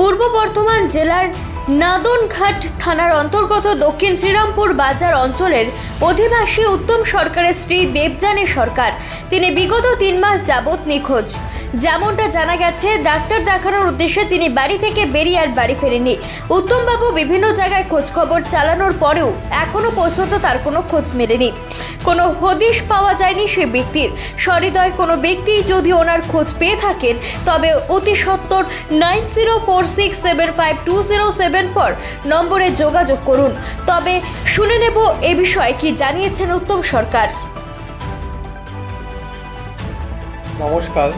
পূর্ব বর্ধমান জেলার নাদনঘাট থানার অন্তর্গত দক্ষিণ শ্রীরামপুর বাজার অঞ্চলের অধিবাসী উত্তম সরকারের স্ত্রী দেবযানী সরকার। তিনি বিগত তিন মাস যাবৎ নিখোঁজ। যেমনটা জানা গেছে, ডাক্তার দেখানোর উদ্দেশ্যে তিনি বাড়ি থেকে বেরিয়ে আর বাড়ি ফেরেনি উত্তমবাবু বিভিন্ন জায়গায় খোঁজ খবর চালানোর পরেও এখনও পর্যন্ত তার কোনো খোঁজ মেলেনি। কোনো হদিশ পাওয়া যায়নি সে ব্যক্তির। সহৃদয় কোনো ব্যক্তি যদি ওনার খোঁজ পেয়ে থাকেন, তবে অতি সত্বর nine zero four six seven five two zero seven four নম্বরে যোগাযোগ করুন। তবে শুনে নেব এ বিষয়ে কি জানিয়েছেন উত্তম সরকার। নমস্কার,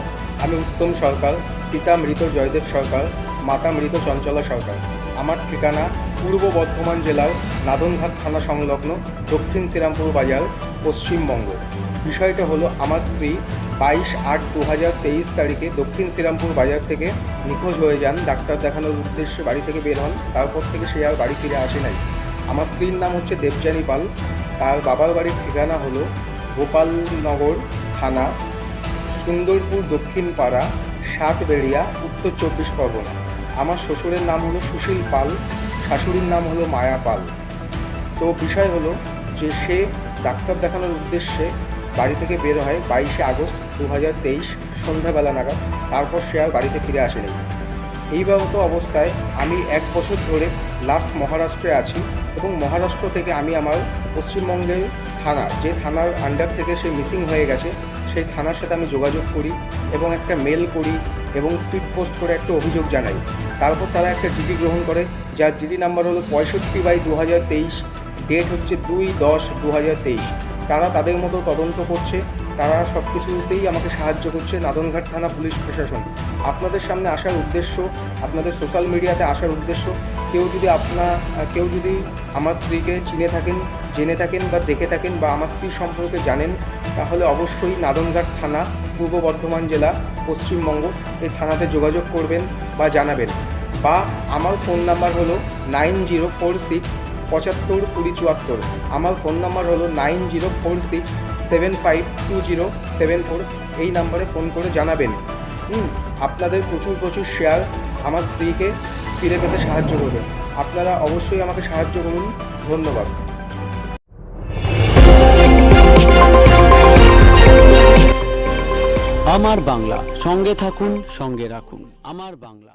আমি উত্তম সরকার, পিতা মৃত জয়দেব সরকার, মাতা মৃত চঞ্চলা সরকার। আমার ঠিকানা পূর্ব বর্ধমান জেলার নাদনঘাট থানা সংলগ্ন দক্ষিণ শ্রীরামপুর বাজার, পশ্চিমবঙ্গ। বিষয়টা হলো আমার স্ত্রী বাইশ আট দু হাজার তেইশ তারিখে দক্ষিণ শ্রীরামপুর বাজার থেকে নিখোঁজ হয়ে যান, ডাক্তার দেখানোর উদ্দেশ্যে বাড়ি থেকে বের হন, তারপর থেকে সে আর বাড়ি ফিরে আসে নাই। আমার স্ত্রীর নাম হচ্ছে দেবযানী পাল, তার বাবার বাড়ির ঠিকানা হলো গোপালনগর থানা, সুন্দরপুর দক্ষিণ পাড়া সাতবেড়িয়া, উত্তর চব্বিশ পরগনা। আমার শ্বশুরের নাম হলো সুশীল পাল, শাশুড়ির নাম হলো মায়া পাল। তো বিষয় হলো যে সে ডাক্তার দেখানোর উদ্দেশ্যে বাড়ি থেকে বের হয় বাইশে আগস্ট দু হাজার তেইশ সন্ধ্যাবেলা নাগাদ। তারপর সে আর বাড়িতে ফিরে আসেনি। এইভাবে অবস্থায় আমি এক বছর ধরে লাস্ট মহারাষ্ট্রে আছি এবং মহারাষ্ট্র থেকে আমি আমার পশ্চিমবঙ্গের থানা, যে থানার আন্ডার থেকে সে মিসিং হয়ে গেছে, সেই থানার সাথে আমি যোগাযোগ করি এবং একটা মেল করি এবং স্পিড পোস্ট করে একটা অভিযোগ জানায় তারপর তারা একটা জিডি গ্রহণ করে, যার জিডি নাম্বার হলো পঁয়ষট্টি বাই দু হাজার তেইশ ডেট হচ্ছে দুই দশ দু হাজার তেইশ। তারা তাদের মতো তদন্ত করছে, তারা সব কিছুতেই আমাকে সাহায্য করছে, নাদনঘাট থানা পুলিশ প্রশাসন। আপনাদের সামনে আসার উদ্দেশ্য, আপনাদের সোশ্যাল মিডিয়াতে আসার উদ্দেশ্য কেউ যদি আপনা কেউ যদি আমার স্ত্রীকে চিনে থাকেন, জেনে থাকেন বা দেখে থাকেন বা আমার স্ত্রী সম্পর্কে জানেন, তাহলে অবশ্যই নাদনঘাট থানা, পূর্ব বর্ধমান জেলা, পশ্চিমবঙ্গ এই থানাতে যোগাযোগ করবেন বা জানাবেন। বা আমার ফোন নাম্বার হলো নাইন জিরো ফোর সিক্স পঁচাত্তর কুড়ি চুয়াত্তর। আমার ফোন নাম্বার হলো nine zero four six seven five two zero seven four. এই নাম্বারে ফোন করে জানাবেন। আপনাদের প্রচুর প্রচুর শেয়ার আমার স্ত্রীকে ফিরে পেতে সাহায্য করবে। আপনারা অবশ্যই আমাকে সাহায্য করুন। ধন্যবাদ। আমার বাংলা, সঙ্গে থাকুন, সঙ্গে রাখুন। আমার বাংলা।